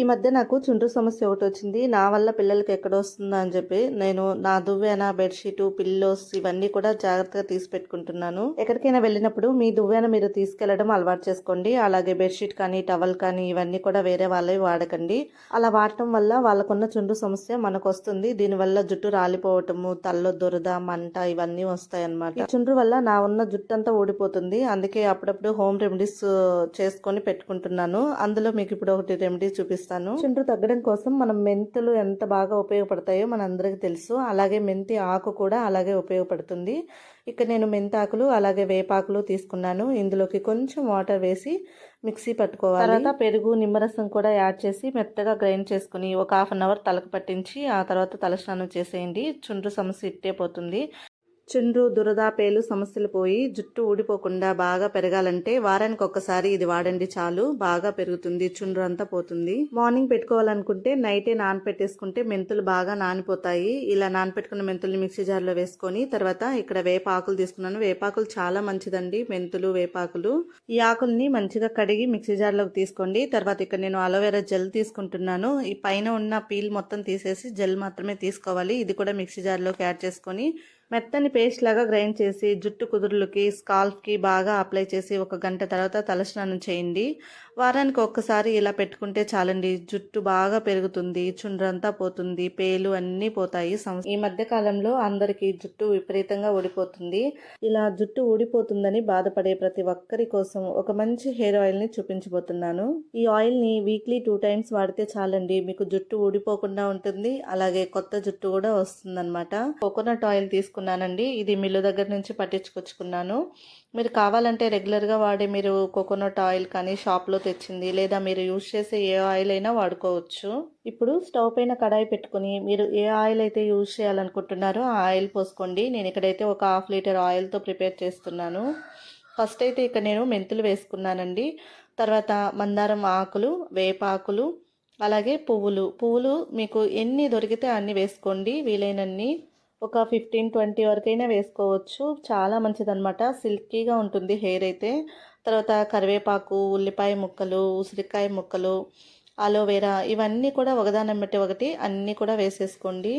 ఈ మధ్య నాకు చుండ్రు సమస్య ఒకటి వచ్చింది. నా వల్ల పిల్లలకి ఎక్కడ వస్తుందా అని చెప్పి నేను నా దువ్వెన బెడ్షీట్ పిల్లోస్ ఇవన్నీ కూడా జాగ్రత్తగా తీసి పెట్టుకుంటున్నాను. ఎక్కడికైనా వెళ్ళినప్పుడు మీ దువ్వెన మీరు తీసుకెళ్ళడం అలవాటు చేసుకోండి. అలాగే బెడ్షీట్ కానీ టవల్ కానీ ఇవన్నీ కూడా వేరే వాళ్ళవి వాడకండి. అలా వాడటం వల్ల వాళ్ళకున్న చుండ్రు సమస్య మనకు వస్తుంది దీనివల్ల జుట్టు రాలిపోవటము తల్లో దురద మంట ఇవన్నీ వస్తాయన్నమాట. ఈ చుండ్రు వల్ల నా ఉన్న జుట్టు అంతా ఊడిపోతుంది. అందుకే అప్పుడప్పుడు హోమ్ రెమెడీస్ చేసుకొని పెట్టుకుంటున్నాను. అందులో మీకు ఇప్పుడు ఒకటి రెమెడీ చూపిస్తాను చుండ్రు తగ్గడం కోసం మనం మెంతులు ఎంత బాగా ఉపయోగపడతాయో మన అందరికీ తెలుసు. అలాగే మెంతి ఆకు కూడా అలాగే ఉపయోగపడుతుంది. ఇక్కడ నేను మెంతాకులు అలాగే వేపాకులు తీసుకున్నాను. ఇందులోకి కొంచెం వాటర్ వేసి మిక్సీ పట్టుకోవాలి. తర్వాత పెరుగు నిమ్మరసం కూడా యాడ్ చేసి మెత్తగా గ్రైండ్ చేసుకుని ఒక హాఫ్ అన్ అవర్ తలకు పట్టించి ఆ తర్వాత తలస్నానం చేసేయండి. చుండ్రు సమస్య ఇట్టే పోతుంది. చుండ్రు దురద పేలు సమస్యలు పోయి జుట్టు ఊడిపోకుండా బాగా పెరగాలంటే వారానికి ఒక్కసారి ఇది వాడండి చాలు బాగా పెరుగుతుంది చుండ్రు అంతా పోతుంది. మార్నింగ్ పెట్టుకోవాలనుకుంటే నైటే నానపెట్టేసుకుంటే మెంతులు బాగా నానిపోతాయి. ఇలా నానపెట్టుకున్న మెంతుల్ని మిక్సీ జార్లో వేసుకొని తర్వాత ఇక్కడ వేపాకులు తీసుకున్నాను. వేపాకులు చాలా మంచిదండి మెంతులు వేపాకులు. ఈ ఆకుల్ని మంచిగా కడిగి మిక్సీ జార్లోకి తీసుకోండి. తర్వాత ఇక్కడ నేను అలోవెరా జెల్ తీసుకుంటున్నాను. ఈ పైన ఉన్న పీల్ మొత్తం తీసేసి జెల్ మాత్రమే తీసుకోవాలి. ఇది కూడా మిక్సీ జార్లోకి యాడ్ చేసుకొని మెత్తని పేస్ట్ లాగా గ్రైండ్ చేసి జుట్టు కుదురులకి స్కాల్ఫ్కి బాగా అప్లై చేసి ఒక గంట తర్వాత తలస్నానం చేయండి. వారానికి ఒక్కసారి ఇలా పెట్టుకుంటే చాలండి. జుట్టు బాగా పెరుగుతుంది చుండ్రంతా పోతుంది పేలు అన్నీ పోతాయి. ఈ మధ్య కాలంలో అందరికీ జుట్టు విపరీతంగా ఊడిపోతుంది. ఇలా జుట్టు ఊడిపోతుందని బాధపడే ప్రతి ఒక్కరి కోసం ఒక మంచి హెయిర్ ఆయిల్ని చూపించబోతున్నాను. ఈ ఆయిల్ని వీక్లీ టూ టైమ్స్ వాడితే చాలండి. మీకు జుట్టు ఊడిపోకుండా ఉంటుంది. అలాగే కొత్త జుట్టు కూడా వస్తుందన్నమాట. కోకోనట్ ఆయిల్ తీసుకున్నానండి. ఇది మిల్లు దగ్గర నుంచి పట్టించుకొచ్చుకున్నాను. మీరు కావాలంటే రెగ్యులర్గా వాడే మీరు కోకోనట్ ఆయిల్ కానీ షాప్లో తెచ్చింది లేదా మీరు యూజ్ చేసే ఏ ఆయిల్ అయినా వాడుకోవచ్చు. ఇప్పుడు స్టవ్ పైన కడాయి పెట్టుకుని మీరు ఏ ఆయిల్ అయితే యూజ్ చేయాలనుకుంటున్నారో ఆ ఆయిల్ పోసుకోండి. నేను ఇక్కడైతే ఒక హాఫ్ లీటర్ ఆయిల్తో ప్రిపేర్ చేస్తున్నాను. ఫస్ట్ అయితే ఇక్కడ నేను మెంతులు వేసుకున్నానండి. తర్వాత మందారం ఆకులు వేపాకులు అలాగే పువ్వులు. పువ్వులు మీకు ఎన్ని దొరికితే అన్ని వేసుకోండి. వీలైనన్ని ఒక ఫిఫ్టీన్ ట్వంటీ వరకైనా వేసుకోవచ్చు. చాలా మంచిదనమాట సిల్కీగా ఉంటుంది హెయిర్ అయితే. తర్వాత కరివేపాకు ఉల్లిపాయ ముక్కలు ఉసిరికాయ ముక్కలు అలోవెరా ఇవన్నీ కూడా ఒకదానం బట్టి ఒకటి అన్నీ కూడా వేసేసుకోండి.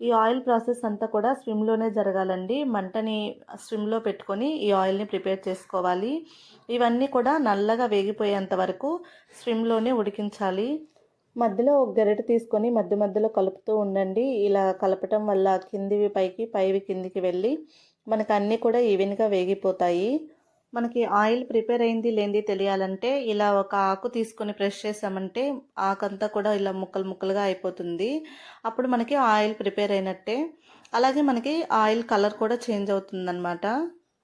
ఈ ఆయిల్ ప్రాసెస్ అంతా కూడా స్విమ్లోనే జరగాలండి. మంటని స్విమ్లో పెట్టుకొని ఈ ఆయిల్ని ప్రిపేర్ చేసుకోవాలి. ఇవన్నీ కూడా నల్లగా వేగిపోయేంత వరకు స్విమ్లోనే ఉడికించాలి. మధ్యలో ఒక గరిటె తీసుకొని మధ్య మధ్యలో కలుపుతూ ఉండండి. ఇలా కలపటం వల్ల కిందివి పైకి పైవి కిందికి వెళ్ళి మనకు అన్నీ కూడా ఈవెన్గా వేగిపోతాయి. మనకి ఆయిల్ ప్రిపేర్ అయింది లేనిది తెలియాలంటే ఇలా ఒక ఆకు తీసుకొని ప్రెష్ చేసామంటే ఆకంతా కూడా ఇలా ముక్కలు ముక్కలుగా అయిపోతుంది. అప్పుడు మనకి ఆయిల్ ప్రిపేర్ అయినట్టే. అలాగే మనకి ఆయిల్ కలర్ కూడా చేంజ్ అవుతుందన్నమాట.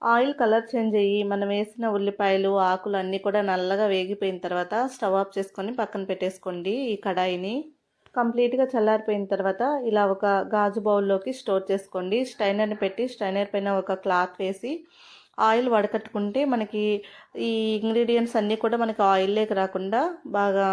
ఆయిల్ కలర్ చేంజ్ అయ్యి మనం వేసిన ఉల్లిపాయలు ఆకులు అన్నీ కూడా నల్లగా వేగిపోయిన తర్వాత స్టవ్ ఆఫ్ చేసుకొని పక్కన పెట్టేసుకోండి ఈ కడాయిని. కంప్లీట్గా చల్లారిపోయిన తర్వాత ఇలా ఒక గాజు బౌల్లోకి స్టోర్ చేసుకోండి. స్టైనర్ని పెట్టి స్టైనర్ పైన ఒక క్లాత్ వేసి ఆయిల్ వడకట్టుకుంటే మనకి ఈ ఇంగ్రీడియంట్స్ అన్నీ కూడా మనకి ఆయిల్లోకి రాకుండా బాగా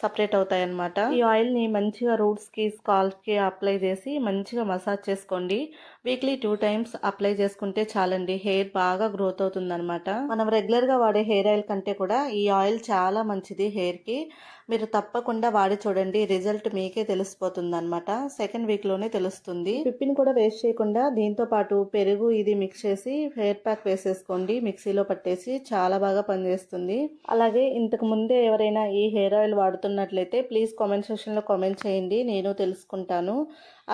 సపరేట్ అవుతాయి అన్నమాట ఈ ఆయిల్ని మంచిగా రూట్స్కి స్కాల్ఫ్కి అప్లై చేసి మంచిగా మసాజ్ చేసుకోండి. వీక్లీ టూ టైమ్స్ అప్లై చేసుకుంటే చాలండి. హెయిర్ బాగా గ్రోత్ అవుతుంది అనమాట మనం రెగ్యులర్గా వాడే హెయిర్ ఆయిల్ కంటే కూడా ఈ ఆయిల్ చాలా మంచిది హెయిర్కి. మీరు తప్పకుండా వాడి చూడండి. రిజల్ట్ మీకే తెలిసిపోతుంది అనమాట సెకండ్ వీక్లోనే తెలుస్తుంది. పిప్పిని కూడా వేస్ట్ చేయకుండా దీంతో పాటు పెరుగు ఇది మిక్స్ చేసి హెయిర్ ప్యాక్ వేసేసుకోండి. మిక్సీలో పట్టేసి చాలా బాగా పనిచేస్తుంది. అలాగే ఇంతకు ముందే ఎవరైనా ఈ హెయిర్ ఆయిల్ వాడుతున్నట్లయితే ప్లీజ్ కామెంట్ సెక్షన్లో కామెంట్ చేయండి నేను తెలుసుకుంటాను.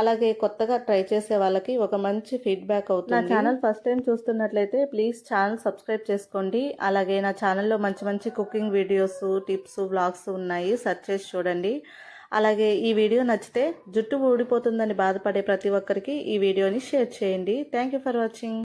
అలాగే కొత్తగా ట్రై చేసే వాళ్ళకి ఒక మంచి ఫీడ్బ్యాక్ అవుతుంది. నా ఛానల్ ఫస్ట్ టైం చూస్తున్నట్లయితే ప్లీజ్ ఛానల్ సబ్స్క్రైబ్ చేసుకోండి. అలాగే నా ఛానల్లో మంచి మంచి కుకింగ్ వీడియోస్ టిప్స్ వ్లాగ్స్ ఉన్నాయి. సెర్చ్ చేసి చూడండి. అలాగే ఈ వీడియో నచ్చితే జుట్టు ఊడిపోతుందని బాధపడే ప్రతి ఒక్కరికి ఈ వీడియోని షేర్ చేయండి. Thank for watching